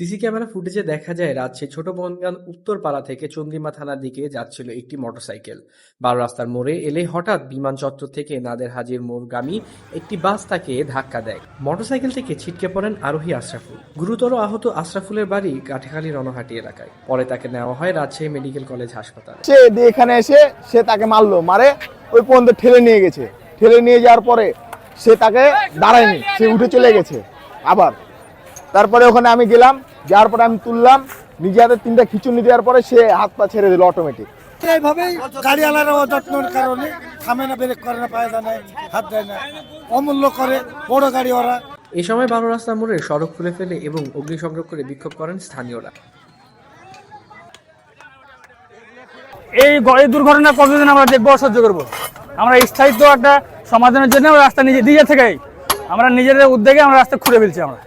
CC camera ফুটেজে দেখা যায় রাজশাহী ছোট বনগান উত্তরপাড়া থেকে চন্দ্রিমা থানার দিকে যাচ্ছিল একটি মোটরসাইকেল। বারো রাস্তার মোড়ে এলে হঠাৎ বিমান চত্বর থেকে নাদের হাজির মোড়গামী একটি বাস তাকে ধাক্কা দেয়। মোটরসাইকেল থেকে ছিটকে পড়েন আরোহী আশরাফুল। গুরুতর আহত আশরাফুলের বাড়ি কাঠেখালী রণহাটি এলাকায়। পরে তাকে নেওয়া হয় রাজশাহী মেডিকেল কলেজ হাসপাতালে। সে এখানে এসে, সে তাকে মারলো, মারে ওই পর্যন্ত ঠেলে নিয়ে গেছে। ঠেলে নিয়ে যাওয়ার পরে সে তাকে দাঁড়ায়নি, সে উঠে চলে গেছে। আবার। তারপরে ওখানে আমি গেলাম যাওয়ার পরে আমি তুললাম নিজে হাতে তিনটা খিচুনি দেওয়ার পরে সে হাত পা ছেড়ে দিল অটোমেটিক এইভাবেই গাড়িওয়ালারা অযত্নের কারণে থামে না ব্রেক করে না পায়ে দেয় না হাত দেয় না। অমূল্য করে বড় গাড়ি ওরা। এ সময় বারো রাস্তার মোড়ে সড়ক খুলে ফেলে এবং অগ্নিসংযোগ করে বিক্ষোভ করেন স্থানীয়রা। এই এই দুর্ঘটনা কতদিন আমরা দেখব সহ্য করব। আমরা স্থায়িত্ব একটা সমাধানের জন্য আমরা রাস্তা নিজে নিজে থেকেই আমরা নিজেদের উদ্যোগে আমরা রাস্তা খুঁড়ে ফেলছি আমরা।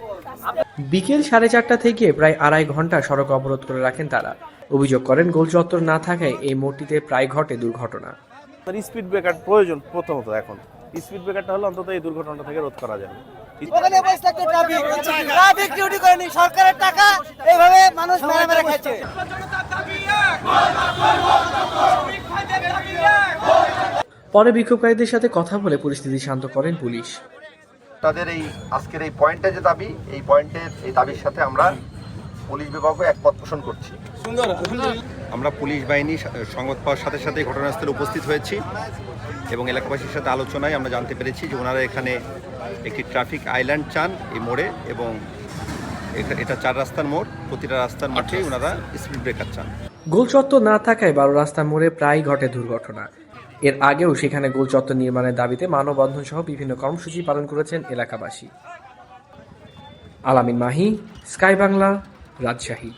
বিকেল সাড়ে চারটা থেকে প্রায় আড়াই ঘণ্টা সড়ক অবরোধ করে রাখেন তারা। অভিযোগ করেন গোল চত্বর না থাকায় এই মোড়টিতে প্রায় ঘটে দুর্ঘটনা। স্পিড ব্রেকার প্রয়োজন প্রথমত এখন। স্পিড ব্রেকারটা হলে অন্তত এই দুর্ঘটনাটা থেকে রোধ করা যাবে। ওখানে বসে থাকতো ট্রাফিক ট্রাফিক ডিউটি করেনি সরকারের টাকা এইভাবে মানুষ মেরে মেরে খাচ্ছে। পরে বিক্ষোভকারীদের সাথে কথা বলে পরিস্থিতি শান্ত করেন পুলিশ। তাদের এই আজকের এই পয়েন্টে যে দাবি এই পয়েন্টের এই দাবির সাথে আমরা পুলিশ বিভাগও একমত পোষণ করছি। আমরা পুলিশ বাহিনী সংবাদ পাওয়ার সাথে সাথে ঘটনাস্থলে উপস্থিত হয়েছি এবং এলাকাবাসীর সাথে আলোচনায় আমরা জানতে পেরেছি যে ওনারা এখানে একটি ট্রাফিক আইল্যান্ড চান এই মোড়ে এবং এটা- এটা চার রাস্তার মোড় প্রতিটা রাস্তার মাঠেই ওনারা স্পিড ব্রেকার চান। গোল চত্বর না থাকায় বারো রাস্তা মোড়ে প্রায় ঘটে দুর্ঘটনা। এর আগেও সেখানে গোলচত্ব নির্মাণের দাবিতে মানববন্ধন সহ বিভিন্ন কর্মসূচি পালন করেছেন এলাকাবাসী। আলামিন মাহি, স্কাই বাংলা, রাজশাহী।